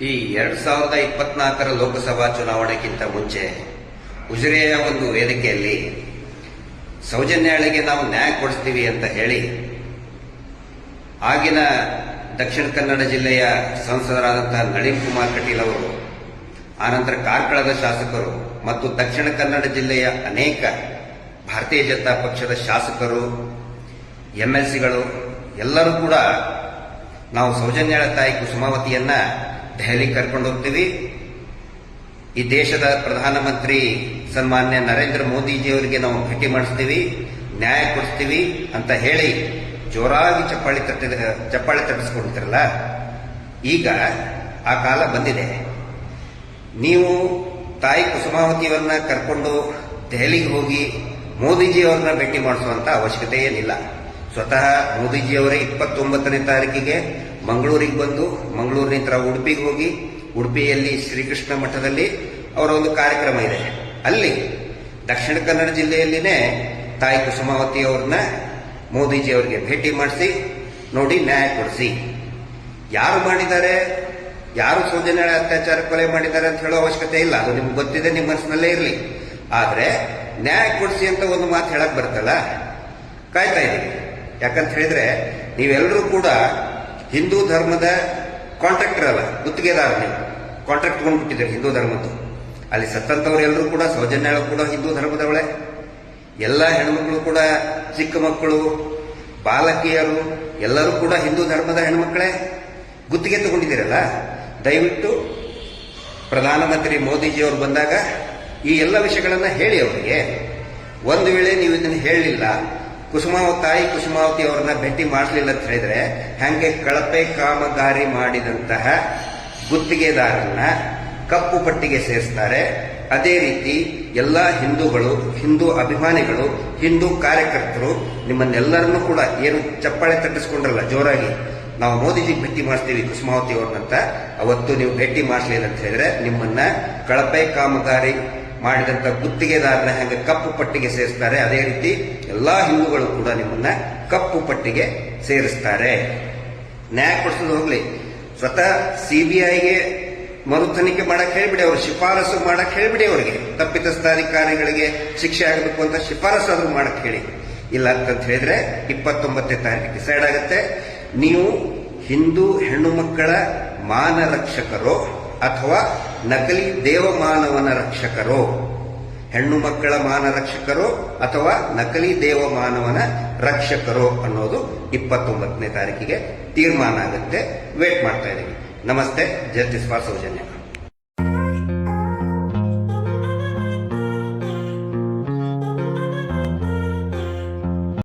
ಈ ಎರಡ್ ಸಾವಿರದ ಇಪ್ಪತ್ನಾಲ್ಕರ ಲೋಕಸಭಾ ಚುನಾವಣೆಗಿಂತ ಮುಂಚೆ ಉಜಿರೆಯ ಒಂದು ವೇದಿಕೆಯಲ್ಲಿ ಸೌಜನ್ಯಾಳಿಗೆ ನಾವು ನ್ಯಾಯ ಕೊಡಿಸ್ತೀವಿ ಅಂತ ಹೇಳಿ ಆಗಿನ ದಕ್ಷಿಣ ಕನ್ನಡ ಜಿಲ್ಲೆಯ ಸಂಸದರಾದಂತಹ ನಳಿನ್ ಕುಮಾರ್ ಕಟೀಲ್ ಅವರು ಆನಂತರ ಕಾರ್ಕಳದ ಶಾಸಕರು ಮತ್ತು ದಕ್ಷಿಣ ಕನ್ನಡ ಜಿಲ್ಲೆಯ ಅನೇಕ ಭಾರತೀಯ ಜನತಾ ಪಕ್ಷದ ಶಾಸಕರು, ಎಂಎಲ್ಸಿಗಳು, ಎಲ್ಲರೂ ಕೂಡ ನಾವು ಸೌಜನ್ಯಾಳ ತಾಯಿ ಕುಸುಮಾವತಿಯನ್ನ ದೆಹಲಿ ಕರ್ಕೊಂಡು ಹೋಗ್ತೀವಿ. ಈ ದೇಶದ ಪ್ರಧಾನಮಂತ್ರಿ ಸನ್ಮಾನ್ಯ ನರೇಂದ್ರ ಮೋದಿಜಿಯವರಿಗೆ ನಾವು ಭೇಟಿ ಮಾಡಿಸ್ತೀವಿ, ನ್ಯಾಯ ಕೊಡಿಸ್ತೀವಿ ಅಂತ ಹೇಳಿ ಜೋರಾಗಿ ಚಪ್ಪಾಳಿ ತಟ್ಟಿದ ಚಪ್ಪಾಳಿ ತಟ್ಟಿಸ್ಕೊಂಡಿರ್ತಾರಲ್ಲ ಈಗ ಆ ಕಾಲ ಬಂದಿದೆ. ನೀವು ತಾಯಿ ಕುಸುಮಾವತಿಯವರನ್ನ ಕರ್ಕೊಂಡು ದೆಹಲಿಗೆ ಹೋಗಿ ಮೋದಿಜಿಯವರನ್ನ ಭೇಟಿ ಮಾಡಿಸುವಂತ ಅವಶ್ಯಕತೆ ಏನಿಲ್ಲ. ಸ್ವತಃ ಮೋದಿಜಿಯವರೇ ಇಪ್ಪತ್ತೊಂಬತ್ತನೇ ತಾರೀಕಿಗೆ ಮಂಗಳೂರಿಗೆ ಬಂದು ಮಂಗಳೂರಿನಿಂದ ಉಡುಪಿಗೆ ಹೋಗಿ, ಉಡುಪಿಯಲ್ಲಿ ಶ್ರೀಕೃಷ್ಣ ಮಠದಲ್ಲಿ ಅವರ ಒಂದು ಕಾರ್ಯಕ್ರಮ ಇದೆ. ಅಲ್ಲಿ ದಕ್ಷಿಣ ಕನ್ನಡ ಜಿಲ್ಲೆಯಲ್ಲಿನೇ ತಾಯಿ ಕುಸುಮಾವತಿ ಅವ್ರನ್ನ ಮೋದಿಜಿ ಅವರಿಗೆ ಭೇಟಿ ಮಾಡಿಸಿ, ನೋಡಿ ನ್ಯಾಯ ಕೊಡಿಸಿ. ಯಾರು ಮಾಡಿದ್ದಾರೆ? ಯಾರು ಸೌಜನ್ಯ ಅತ್ಯಾಚಾರ ಕೊಲೆ ಮಾಡಿದ್ದಾರೆ ಅಂತ ಹೇಳೋ ಅವಶ್ಯಕತೆ ಇಲ್ಲ. ಅದು ನಿಮ್ಗೆ ಗೊತ್ತಿದೆ, ನಿಮ್ಮ ಮನಸ್ಸಿನಲ್ಲೇ ಇರಲಿ. ಆದರೆ ನ್ಯಾಯ ಕೊಡಿಸಿ ಅಂತ ಒಂದು ಮಾತು ಹೇಳಕ್ ಬರ್ತಲ್ಲ ಕಾಯ್ತಾ ಇದ್ದೀವಿ. ಯಾಕಂತ ಹೇಳಿದ್ರೆ ನೀವೆಲ್ಲರೂ ಕೂಡ ಹಿಂದೂ ಧರ್ಮದ ಕಾಂಟ್ರಾಕ್ಟರ್ ಅಲ್ಲ ಗುತ್ತಿಗೆದಾರ ಕಾಂಟ್ರಾಕ್ಟ್ ತಗೊಂಡ್ಬಿಟ್ಟಿದ್ದಾರೆ ಹಿಂದೂ ಧರ್ಮದ್ದು. ಅಲ್ಲಿ ಸತ್ತಂತವರೆಲ್ಲರೂ ಕೂಡ, ಸೌಜನ್ಯಾಳು ಕೂಡ ಹಿಂದೂ ಧರ್ಮದವಳೆ. ಎಲ್ಲ ಹೆಣ್ಮಕ್ಳು ಕೂಡ, ಚಿಕ್ಕ ಮಕ್ಕಳು, ಬಾಲಕಿಯರು, ಎಲ್ಲರೂ ಕೂಡ ಹಿಂದೂ ಧರ್ಮದ ಹೆಣ್ಮಕ್ಳೇ. ಗುತ್ತಿಗೆ ತಗೊಂಡಿದ್ದೀರಲ್ಲ? ದಯವಿಟ್ಟು ಪ್ರಧಾನಮಂತ್ರಿ ಮೋದಿಜಿಯವರು ಬಂದಾಗ ಈ ಎಲ್ಲ ವಿಷಯಗಳನ್ನು ಹೇಳಿ ಅವರಿಗೆ. ಒಂದು ವೇಳೆ ನೀವು ಇದನ್ನು ಹೇಳಲಿಲ್ಲ ಕುಸುಮಾವತಿ ತಾಯಿ ಕುಸುಮಾವತಿ ಅವ್ರನ್ನ ಭೇಟಿ ಮಾಡಲಿಲ್ಲ ಅಂತ ಹೇಳಿದ್ರೆ, ಹಂಗೆ ಕಳಪೆ ಕಾಮಗಾರಿ ಮಾಡಿದಂತಹ ಗುತ್ತಿಗೆದಾರನ್ನ ಕಪ್ಪು ಪಟ್ಟಿಗೆ ಸೇರಿಸ್ತಾರೆ. ಅದೇ ರೀತಿ ಎಲ್ಲ ಹಿಂದೂಗಳು, ಹಿಂದೂ ಅಭಿಮಾನಿಗಳು, ಹಿಂದೂ ಕಾರ್ಯಕರ್ತರು ನಿಮ್ಮನ್ನೆಲ್ಲರನ್ನೂ ಕೂಡ ಏನು ಚಪ್ಪಾಳೆ ತಟ್ಟಿಸ್ಕೊಂಡ್ರಲ್ಲ ಜೋರಾಗಿ, ನಾವು ಮೋದಿಜಿ ಭೇಟಿ ಮಾಡಿಸ್ತೀವಿ ಕುಸುಮಾವತಿ ಅವ್ರನ್ನಂತ, ಅವತ್ತು ನೀವು ಭೇಟಿ ಮಾಡಿಸ್ಲಿಲ್ಲ ಅಂತ ಹೇಳಿದ್ರೆ ನಿಮ್ಮನ್ನ ಕಳಪೆ ಕಾಮಗಾರಿ ಮಾಡಿದಂತ ಗುತ್ತಿಗೆದಾರನ ಹೆಂಗೆ ಕಪ್ಪು ಪಟ್ಟಿಗೆ ಸೇರಿಸ್ತಾರೆ, ಅದೇ ರೀತಿ ಎಲ್ಲ ಹಿಂದೂಗಳು ಕೂಡ ನಿಮ್ಮನ್ನ ಕಪ್ಪು ಪಟ್ಟಿಗೆ ಸೇರಿಸ್ತಾರೆ. ನ್ಯಾಯ ಕೊಡಿಸೋದು ಹೋಗ್ಲಿ. ಸ್ವತಃ ಸಿಬಿಐಗೆ ಮರು ತನಿಖೆ ಮಾಡಕ್ ಹೇಳ್ಬಿಡಿ, ಅವರು ಶಿಫಾರಸು ಮಾಡಕ್ ಹೇಳ್ಬಿಡಿ ಅವರಿಗೆ. ತಪ್ಪಿತಸ್ಥಾಧಿಕಾರಿಗಳಿಗೆ ಶಿಕ್ಷೆ ಆಗಬೇಕು ಅಂತ ಶಿಫಾರಸು ಆದ್ರೂ ಮಾಡಕ್ ಹೇಳಿ. ಇಲ್ಲ ಅಂತ ಹೇಳಿದ್ರೆ ಇಪ್ಪತ್ತೊಂಬತ್ತನೇ ತಾರೀಕು ಡಿಸೈಡ್ ಆಗುತ್ತೆ. ನೀವು ಹಿಂದೂ ಹೆಣ್ಣು ಮಕ್ಕಳ ಮಾನ ರಕ್ಷಕರೋ ಅಥವಾ ನಕಲಿ ದೇವಮಾನವನ ರಕ್ಷಕರೋ, ಹೆಣ್ಣು ಮಕ್ಕಳ ಮಾನ ರಕ್ಷಕರೋ ಅಥವಾ ನಕಲಿ ದೇವಮಾನವನ ರಕ್ಷಕರೋ ಅನ್ನೋದು ಇಪ್ಪತ್ತೊಂಬತ್ತನೇ ತಾರೀಕಿಗೆ ತೀರ್ಮಾನ ಆಗುತ್ತೆ. ವೇಟ್ ಮಾಡ್ತಾ ಇದ್ದೀವಿ. ನಮಸ್ತೆ ಜಸ್ಟಿಸ್ ಫಾರ್ ಸೌಜನ್ಯ